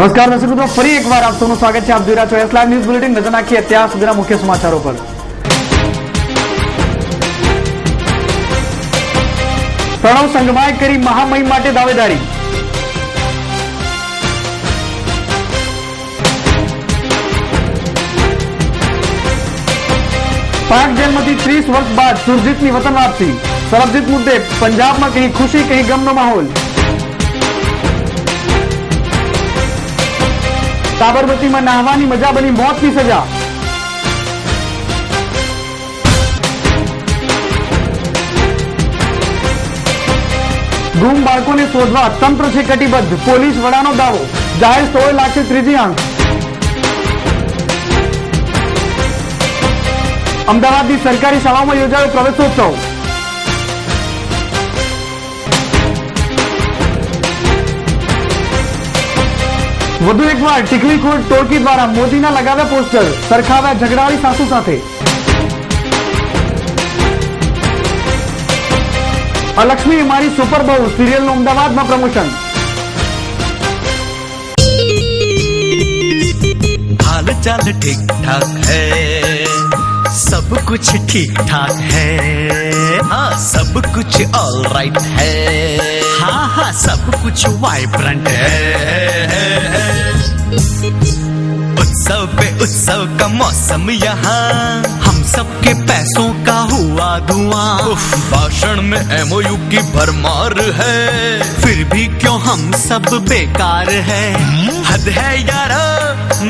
નમસ્કાર, દર્શક મિત્રો, ફરી એકવાર આપ સૌનું સ્વાગત છે. આપ જોઈ રહ્યા છો એસ લાઈવ ન્યૂઝ બુલેટિન નજર નાખીએ અત્યાર સુધીના મુખ્ય સમાચારો પર. પ્રણવ સંઘમાએ કરી મહામહિમ માટે દાવેદારી. પાક જેલમાંથી ત્રીસ વર્ષ બાદ સુરજીતની વતન વાપસી. સરબજીત મુદ્દે પંજાબમાં કહી ખુશી કહી ગમનો માહોલ. સાબરમતીમાં નાહવાની મજા બની મોતની સજા. ગુમ બાળકોને શોધવા તંત્ર છે કટિબદ્ધ. પોલીસ વડાનો દાવો. જાહેર સ્થળોએ લાગશે ત્રીજી આંખ. અમદાવાદની સરકારી શાળાઓમાં યોજાયો પ્રવેશોત્સવ. વધુ એકવાર ટીકરી કોટ ટોળકી દ્વારા મોદીના લગાવ્યા પોસ્ટર સરખાવ્યા ઝઘડાળી સાસુ સાથે અલક્ષ્મી મારી સુપર બહુ સિરિયલનું અમદાવાદમાં પ્રમોશન હાલ ચાલ ઠીક ઠાક હૈ सब कुछ ठीक ठाक है। हाँ सब कुछ ऑल राइट है। हाँ हाँ सब कुछ वाइब्रेंट है। उत्सव पे उत्सव का मौसम यहाँ हम सबके पैसों का हुआ धुआँ। भाषण में एमओयू की भरमार है। फिर भी क्यों हम सब बेकार है? हद है यारा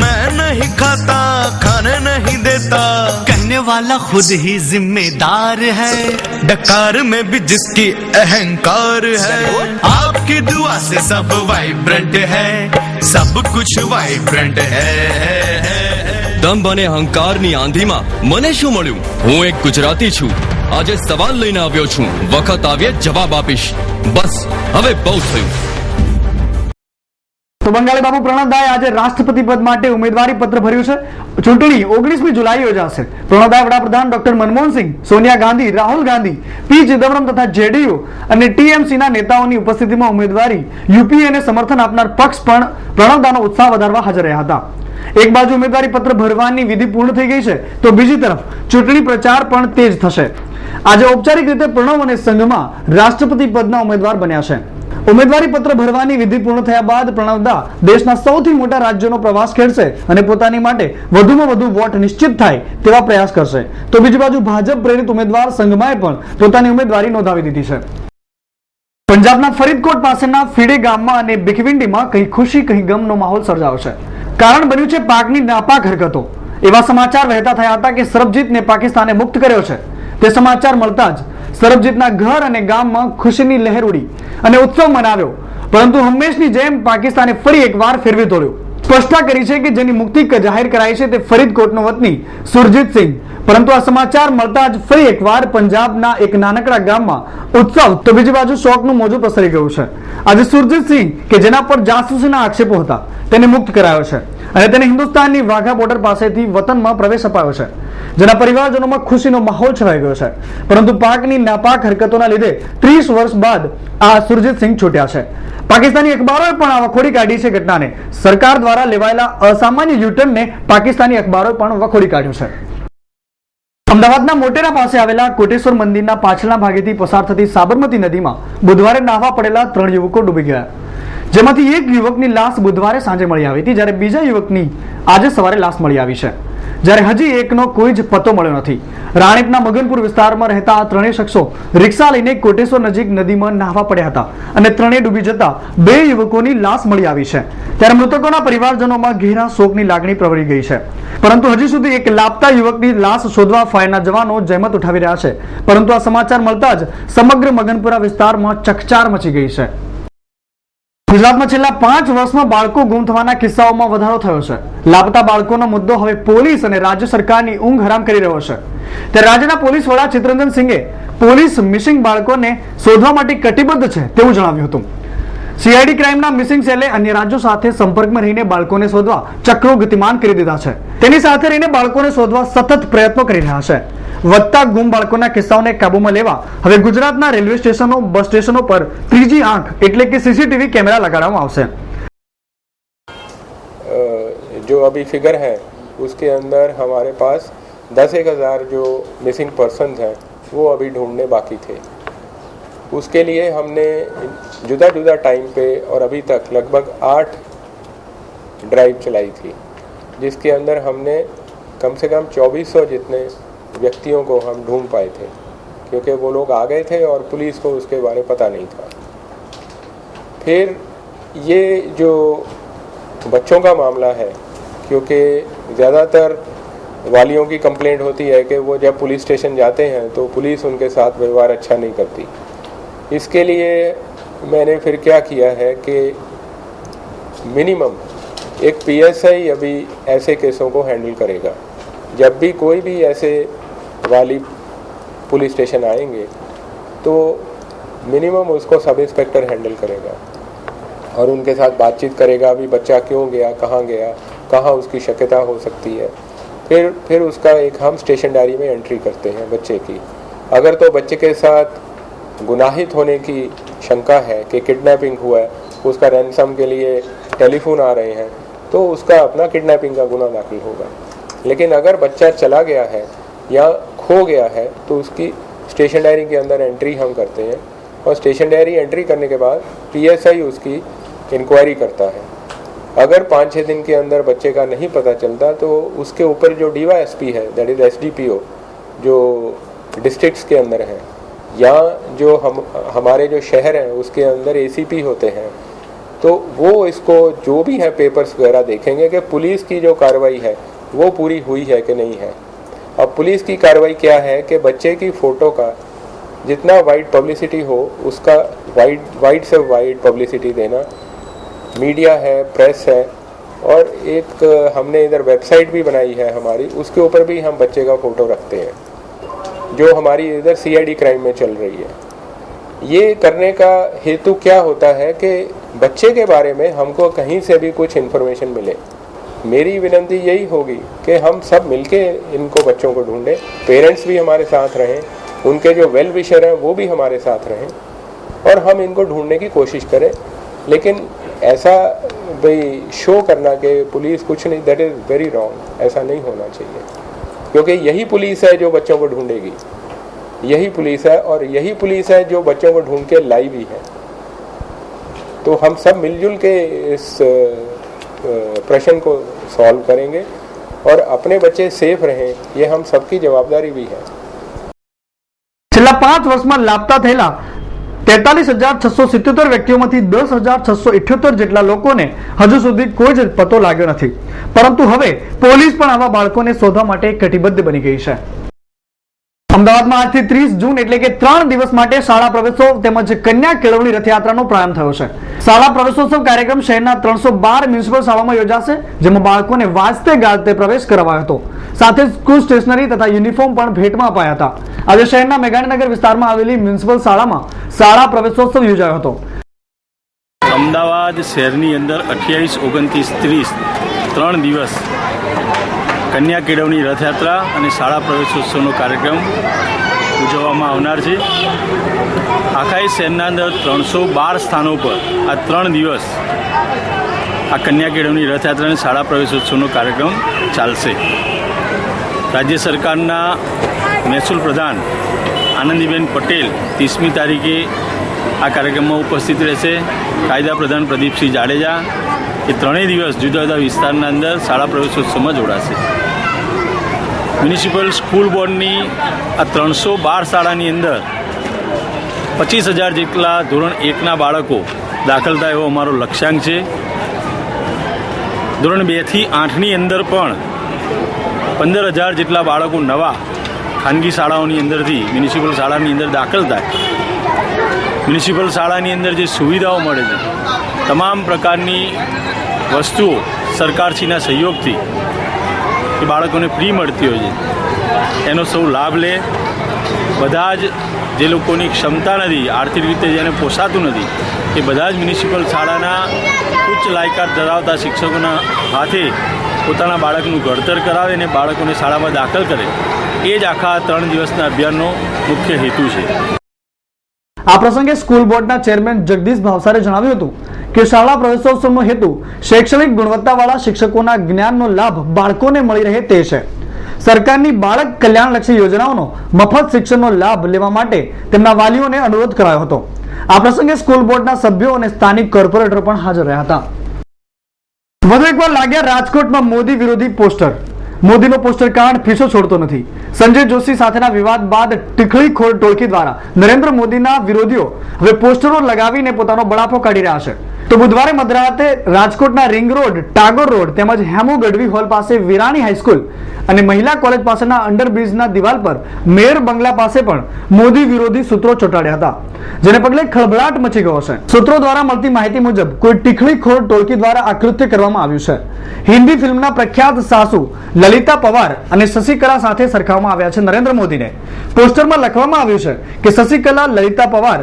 मैं नहीं खाता खाने नहीं देता कहने वाला खुद ही जिम्मेदार है डकार में भी जिसकी अहंकार है आपकी दुआ से सब वाइब्रेंट है सब कुछ वाइब्रेंट है દંભ અને અહંકારની આંધીમાં મને શું મળ્યું હું એક ગુજરાતી છું આજે સવાલ લઈને આવ્યો છું વખત આવ્યે જવાબ આપીશ બસ હવે બહુ થયું તો બંગાળી બાબુ પ્રણવદાએ આજે રાષ્ટ્રપતિ પદ માટે ઉમેદવારી પત્ર ભર્યું છે. ચૂંટણી ઓગણીસમી જુલાઈ યોજાશે. પ્રણવદાએ વડાપ્રધાન ડોક્ટર મનમોહનસિંહ સોનિયા ગાંધી, રાહુલ ગાંધી, પી ચિદમ્બરમ તથા જેડીયુ અને ટીએમસીના નેતાઓની ઉપસ્થિતિમાં ઉમેદવારી યુપીએને સમર્થન આપનાર પક્ષ પણ પ્રણવદાનો ઉત્સાહ વધારવા હાજર રહ્યા હતા. એક બાજુ ઉમેદવારી પત્ર ભરવાની વિધિ પૂર્ણ થઈ ગઈ છે, તો બીજી તરફ ચૂંટણી પ્રચાર પણ તેજ થશે. આજે ઔપચારિક રીતે પ્રણવ અને સંઘમાં રાષ્ટ્રપતિ પદના ઉમેદવાર બન્યા છે. ઉમેદવારી પત્ર ભરવાની વિધિ પૂર્ણ થયા બાદ પ્રણવદા દેશના સૌથી મોટા રાજ્યોનો પ્રવાસ ખેડશે અને પોતાની માટે વધુમાં વધુ વોટ નિશ્ચિત થાય તેવા પ્રયાસ કરશે. તો બીજી બાજુ ભાજપ પ્રેરિત ઉમેદવાર સંઘમાએ પણ પોતાની ઉમેદવારી નોંધાવી દીધી છે. પંજાબના ફરીદકોટ પાસેના ફીડે ગામમાં અને બિખવિંડીમાં કहीं ખુશી કहीं ગમનો માહોલ સર્જાયો છે. કારણ બન્યું છે પાકની નાપાક હરકતો. એવા સમાચાર વહેતા થયા હતા કે સરબજીતને પાકિસ્તાને મુક્ત કર્યો છે. તે સમાચાર મળતા જ સરબજીતના ઘર અને ગામમાં ખુશીની લહેર ઉડી અને ઉત્સવ મનાવ્યો. પરંતુ હંમેશની જેમ પાકિસ્તાને ફરી એકવાર ફેરવી તોડ્યો. સ્પષ્ટતા કરી છે કે જેની મુક્તિ જાહેર કરાઈ છે તે ફરીદકોટનો વતની સુરજીત સિંહ. પરંતુ આ સમાચાર મળતા જ ફરી એકવાર પંજાબના એક નાનકડા ગામમાં ઉત્સવ તો બીજી બાજુ શોકનું મોજું પસરી ગયું છે. આજે સુરજીત સિંહ, કે જેના પર જાસૂસીના આક્ષેપો હતા, તેને મુક્ત કરાયો છે. અને તેને હિન્દુસ્તાનની વાઘા બોર્ડર પાસેથી વતનમાં પ્રવેશ અપાયો છે, જેના પરિવારજનોમાં ખુશીનો માહોલ છવાઈ ગયો છે. પરંતુ પાકની નાપાક હરકતોના લીધે ત્રીસ વર્ષ બાદ આ સુરજીતસિંહ છૂટ્યા છે. પાકિસ્તાની અખબારોએ પણ વખોડી કાઢી છે ઘટનાને. સરકાર દ્વારા લેવાયેલા અસામાન્ય યુટર્નને પાકિસ્તાની અખબારોએ પણ વખોડી કાઢ્યું છે. અમદાવાદના મોટેરા પાસે આવેલા કોટેશ્વર મંદિરના પાછળના ભાગેથી પસાર થતી સાબરમતી નદીમાં બુધવારે નાહવા પડેલા ત્રણ યુવકો ડૂબી ગયા. જેમાંથી એક યુવકની લાશ બુધવારે સાંજે મળી આવી હતી, જ્યારે બીજા યુવકની આજે સવારે લાશ મળી આવી છે. જ્યારે હજી એકનો કોઈ જ પતો મળ્યો નથી. રાણીપના મગનપુર વિસ્તારમાં રહેતા આ ત્રણેય શખ્સો રિક્ષા લઈને કોટેશ્વર નજીક નદીમાં નાહવા પડ્યા હતા અને ત્રણેય ડૂબી જતા બે યુવકોની લાશ મળી આવી છે. ત્યારે મૃતકોના પરિવારજનોમાં ઘેરા શોકની લાગણી પ્રવરી ગઈ છે. પરંતુ હજી સુધી એક લાપતા યુવકની લાશ શોધવા ફાયરના જવાનો જહેમત ઉઠાવી રહ્યા છે. પરંતુ આ સમાચાર મળતા જ સમગ્ર મગનપુરા વિસ્તારમાં ચકચાર મચી ગઈ છે. ગુજરાતમાં છેલ્લા પાંચ વર્ષમાં બાળકો ગુમ થવાના કિસ્સાઓમાં વધારો થયો છે. લાપતા બાળકોનો મુદ્દો હવે પોલીસ અને રાજ્ય સરકારની ઊંઘ હરામ કરી રહ્યો છે. ત્યારે રાજ્યના પોલીસ વડા ચિત્રંજન સિંઘે પોલીસ મિસિંગ બાળકોને શોધવા માટે કટિબદ્ધ છે તેવું જણાવ્યું હતું. સીઆઈડી ક્રાઇમના મિસિંગ સેલે અન્ય રાજ્યો સાથે સંપર્કમાં રહીને બાળકોને શોધવા ચક્રો ગતિમાન કરી દીધા છે. તેની સાથે રહીને બાળકોને શોધવા સતત પ્રયત્નો કરી રહ્યા છે. વધતા ગુમ બાળકોના કિસ્સાઓને કાબૂમાં લેવા હવે ગુજરાતના રેલવે સ્ટેશનો બસ સ્ટેશનો પર ત્રીજી આંખ એટલે કે સીસીટીવી કેમેરા લગાડવામાં આવશે जो अभी फिगर है उसके अंदर हमारे पास दस एक हज़ार जो मिसिंग पर्सन हैं वो अभी ढूंढने बाकी थे उसके लिए हमने जुदा जुदा टाइम पे और अभी तक लगभग आठ ड्राइव चलाई थी जिसके अंदर हमने कम से कम 2400 जितने व्यक्तियों को हम ढूंढ पाए थे, क्योंकि वो लोग आ गए थे और पुलिस को उसके बारे पता नहीं था। फिर ये जो बच्चों का मामला है, क्योंकि ज़्यादातर वालियों की कंप्लेंट होती है कि वो जब पुलिस स्टेशन जाते हैं तो पुलिस उनके साथ व्यवहार अच्छा नहीं करती। इसके लिए मैंने फिर क्या किया है कि मिनिमम एक पीएसआई अभी ऐसे केसों को हैंडल करेगा। जब भी कोई भी ऐसे वाली पुलिस स्टेशन आएँगे तो मिनिमम उसको सब इंस्पेक्टर हैंडल करेगा और उनके साथ बातचीत करेगा, अभी बच्चा क्यों गया, कहाँ गया, कहाँ उसकी शक्यता हो सकती है। फिर फिर उसका एक हम स्टेशन डायरी में एंट्री करते हैं बच्चे की। अगर तो बच्चे के साथ गुनाहित होने की शंका है कि किडनैपिंग हुआ है, उसका रैनसम के लिए टेलीफोन आ रहे हैं तो उसका अपना किडनैपिंग का गुना दाखिल होगा। लेकिन अगर बच्चा चला गया है या खो गया है तो उसकी स्टेशन डायरी के अंदर एंट्री हम करते हैं। और स्टेशन डायरी एंट्री करने के बाद पीएसआई उसकी इंक्वायरी करता है। अगर पाँच छः दिन के अंदर बच्चे का नहीं पता चलता तो उसके ऊपर जो डी है दैट इज़ एसडीपीओ जो डिस्ट्रिक्ट्स के अंदर है, या जो हम, हमारे जो शहर हैं, उसके अंदर एसीपी होते हैं तो वो इसको जो भी है पेपर्स वगैरह देखेंगे कि पुलिस की जो कार्रवाई है, वो पूरी हुई है कि नहीं है। अब पुलिस की कार्रवाई क्या है कि बच्चे की फ़ोटो का जितना वाइड पब्लिसिटी हो, उसका वाइड वाइड से वाइड पब्लिसिटी देना। मीडिया है प्रेस है, और एक हमने इधर वेबसाइट भी बनाई है हमारी, उसके ऊपर भी हम बच्चे का फ़ोटो रखते हैं, जो हमारी इधर सीआईडी क्राइम में चल रही है। ये करने का हेतु क्या होता है कि बच्चे के बारे में हमको कहीं से भी कुछ इन्फॉर्मेशन मिले। मेरी विनंती यही होगी कि हम सब मिलके इनको बच्चों को ढूंढें। पेरेंट्स भी हमारे साथ रहें, उनके जो वेल विशर हैं, वो भी हमारे साथ रहें और हम इनको ढूँढने की कोशिश करें। लेकिन ऐसा भाई शो करना कि पुलिस कुछ नहीं दैट इज़ वेरी रॉन्ग ऐसा नहीं होना चाहिए। क्योंकि यही पुलिस है जो बच्चों को ढूंढेगी। यही पुलिस है और यही पुलिस है जो बच्चों को ढूंढ के लाई भी है। तो हम सब मिलजुल के इस प्रश्न को सॉल्व करेंगे और अपने बच्चे सेफ रहें ये हम सबकी जवाबदारी भी है છેલ્લા પાંચ વર્ષમાં લાપતા થયેલા તેતાલીસ હજાર છસો સિત્યોતેર વ્યક્તિઓમાંથી દસ હજાર છસો ઇઠ્યોતેર જેટલા લોકોને હજુ સુધી કોઈ જ પતો લાગ્યો નથી પરંતુ હવે પોલીસ પણ આવા બાળકોને શોધવા માટે કટિબદ્ધ બની ગઈ છે અમદાવાદમાં આજથી ત્રીસ જૂન એટલે કે ત્રણ દિવસ માટે શાળા પ્રવેશોત્સવ તેમજ કન્યા કેળવણી રથયાત્રાનો પ્રારંભ થયો છે. શાળા પ્રવેશોત્સવ કાર્યક્રમ શહેરના ત્રણસો બાર મ્યુનિસિપલ શાળામાં યોજાશે, જેમાં બાળકોને વાંચતે ગાજતે પ્રવેશ કરાવાયો હતો. સાથે સ્કૂલ સ્ટેશનરી તથા યુનિફોર્મ પણ ભેટમાં અપાયા હતા. આજે શહેરના મેઘાણીનગર વિસ્તારમાં આવેલી મ્યુનિસિપલ શાળામાં શાળા પ્રવેશોત્સવ યોજાયો હતો. અમદાવાદ શહેરની અંદર અઠ્યાવીસ, ઓગણત્રીસ, ત્રીસ, ત્રણ દિવસ કન્યા કેળવણી રથયાત્રા અને શાળા પ્રવેશોત્સવનો કાર્યક્રમ ઉજવવામાં આવનાર છે. આખાઈ શહેરના અંદર ત્રણસો બાર સ્થાનો પર આ ત્રણ દિવસ આ કન્યા કેળવણી રથયાત્રા અને શાળા પ્રવેશોત્સવનો કાર્યક્રમ ચાલશે. રાજ્ય સરકારના મહેસૂલ પ્રધાન આનંદીબેન પટેલ ત્રીસમી તારીખે આ કાર્યક્રમમાં ઉપસ્થિત રહેશે. કાયદા પ્રધાન પ્રદીપસિંહ જાડેજા એ ત્રણેય દિવસ જુદા જુદા વિસ્તારના અંદર શાળા પ્રવેશોત્સવમાં જોડાશે. મ્યુનિસિપલ સ્કૂલ બોર્ડની આ ત્રણસો બાર શાળાની અંદર પચીસ હજાર જેટલા ધોરણ એકના બાળકો દાખલ થાય એવો અમારો લક્ષ્યાંક છે. ધોરણ બેથી આઠની અંદર પણ પંદર હજાર જેટલા બાળકો નવા ખાનગી શાળાઓની અંદરથી મ્યુનિસિપલ શાળાની અંદર દાખલ થાય. મ્યુનિસિપલ શાળાની અંદર જે સુવિધાઓ મળે છે તમામ પ્રકારની વસ્તુઓ સરકારશ્રીના સહયોગથી એ બાળકોને ફ્રી મળતી હોય છે. એનો સૌ લાભ લે. બધા જ જે લોકોની ક્ષમતા નથી, આર્થિક રીતે જેને પોસાતું નથી, એ બધા જ મ્યુનિસિપલ શાળાના ઉચ્ચ લાયકાત ધરાવતા શિક્ષકોના હાથે પોતાના બાળકનું ઘડતર કરાવે અને બાળકોને શાળામાં દાખલ કરે, એ જ આખા ત્રણ દિવસના અભિયાનનો મુખ્ય હેતુ છે. આ પ્રસંગે સ્કૂલ બોર્ડના ચેરમેન જગદીશ ભાવસારે જણાવ્યું હતું કે શાળા પ્રવેશોત્સવનો હેતુ શૈક્ષણિક ગુણવત્તાવાળા શિક્ષકોના જ્ઞાનનો લાભ બાળકોને મળી રહે તે છે. સરકારની બાળક કલ્યાણલક્ષી યોજનાઓનો મફત શિક્ષણનો લાભ લેવા માટે તેમના વાલીઓને અનુરોધ કરાયો હતો. આ પ્રસંગે સ્કૂલ બોર્ડના સભ્યો અને સ્થાનિક કોર્પોરેટર પણ હાજર રહ્યા હતા. વધુ એકવાર લાગ્યા રાજકોટમાં મોદી વિરોધી પોસ્ટર. મોદીનો પોસ્ટર કાર્ડ ફીસો છોડતો નથી. સંજય જોશી સાથેના વિવાદ બાદ ટીખળીખોર ટોળકી દ્વારા નરેન્દ્ર મોદીના વિરોધીઓ હવે પોસ્ટરો લગાવીને પોતાનો બળાપો કાઢી રહ્યા છે. તો બુધવારે મધરાતે રાજકોટના રિંગ રોડ, ટાગોર રોડ તેમજ હેમુ ગઢવી હોલ પાસે વિરાણી હાઈસ્કૂલ અને મહિલા કોલેજ પાસેના અંડરબ્રિજના દિવાલ પર મેયર બંગલા પાસે પણ મોદી વિરોધી સૂત્રો ચોંટાડ્યા હતા. જેને પગલે ખળભળાટ મચી ગયો છે. સૂત્રો દ્વારા મળતી માહિતી મુજબ કોઈ ટીખળીખોર ટોળકી દ્વારા આ કરવામાં આવ્યું છે. હિન્દી ફિલ્મના પ્રખ્યાત સાસુ લલિતા પવાર અને શશિકલા સાથે સરખાવવામાં આવ્યા છે નરેન્દ્ર મોદીને. પોસ્ટરમાં લખવામાં આવ્યું છે કે શશિકલા, લલિતા પવાર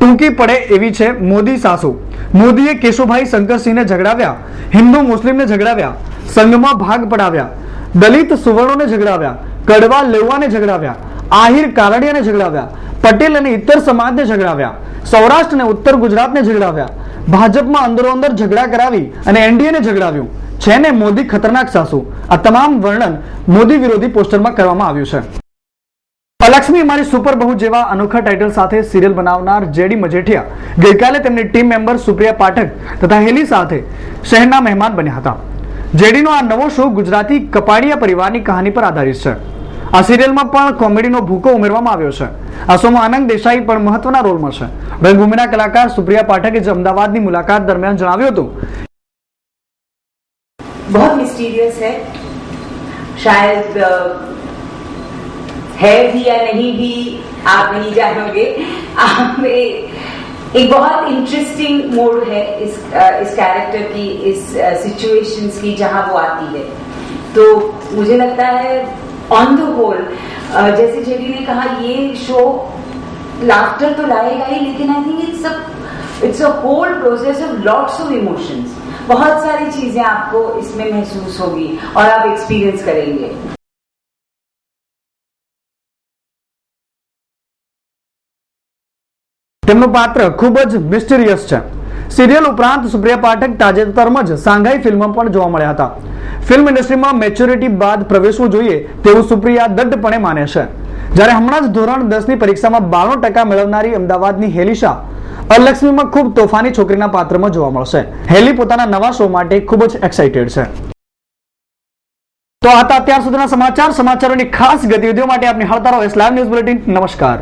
ટૂંકી પડે એવી છે મોદી સાસુ. મોદીએ કેશુભાઈ શંકરસિંહને ઝઘડાવ્યા, હિન્દુ મુસ્લિમને ઝઘડાવ્યા, સંઘમાં ભાગ પડાવ્યા, દલિત સુવર્ણોને ઝઘડાવ્યા કડવા લેવાને ઝઘડાવ્યા, આહિર કારડિયાને ઝઘડાવ્યા, પટેલ અને ઇતર સમાજને ઝઘડાવ્યા, સૌરાષ્ટ્ર અને ઉત્તર ગુજરાતને ઝઘડાવ્યા, ભાજપમાં અંદરો અંદર ઝઘડા કરાવી અને એનડીએને ઝઘડાવ્યું. છે ને મોદી ખતરનાક સાસુ. આ તમામ વર્ણન મોદી વિરોધી પોસ્ટરમાં કરવામાં આવ્યું છે. અલક્ષ્મી મારી સુપર બહુ જેવા અનોખા ટાઇટલ સાથે સિરિયલ બનાવનાર જેડી મજેઠિયા ગઈકાલે તેમની ટીમ મેમ્બર સુપ્રિયા પાઠક તથા હેલી સાથે શહેરના મહેમાન બન્યા હતા. જેડીનો આ નવો શો ગુજરાતી કપાડિયા પરિવારની કહાની પર આધારિત છે. આ સિરિયલમાં પણ કોમેડીનો ભૂકો ઉમેરવામાં આવ્યો છે. આ શોમાં આનંદ દેસાઈ પણ મહત્વના રોલમાં છે. રંગભૂમિના કલાકાર સુપ્રિયા પાઠકે જ અમદાવાદની મુલાકાત દરમિયાન જણાવ્યું હતું. બહુ મિસ્ટીરિયસ હૈ શાયદ है भी या नहीं भी आप नहीं जानोगे। एक बहुत इंटरेस्टिंग मोड है इस इस कैरेक्टर की, इस सिचुएशंस की जहाँ वो आती है। तो मुझे लगता है ऑन द होल जैसे जेडी ने कहा, ये शो लाफ्टर तो लाएगा ही, लेकिन I think it's it's a whole process of lots of emotions बहुत सारी चीज़ें आपको इसमें महसूस होगी और आप एक्सपीरियंस करेंगे। તેમનું પાત્ર ખૂબ જ મિસ્ટીરિયસ છે. સિરિયલ ઉપરાંત સુપ્રિયા પાઠક તાજેતરમાં જ સાંઘાઈ ફિલ્મ પણ જોવા મળ્યા હતા. ફિલ્મ ઇન્ડસ્ટ્રીમાં મેચ્યોરિટી બાદ પ્રવેશવું જોઈએ તેવું સુપ્રિયા દઢપણે માને છે. જ્યારે હમણાં જ ધોરણ દસની પરીક્ષામાં બાણું ટકા મેળવનારી અમદાવાદની હેલિશા અલક્ષ્મીમાં ખૂબ તોફાની છોકરીના પાત્રમાં જોવા મળશે. હેલી પોતાના નવા શો માટે ખૂબ જ એક્સાઇટેડ છે. તો આ અત્યાર સુધીના સમાચાર. સમાચારોની ખાસ ગતિવિધિઓ માટે આપની હળતા રહો ઇસ્લામ ન્યૂઝ બુલેટિન નમસ્કાર.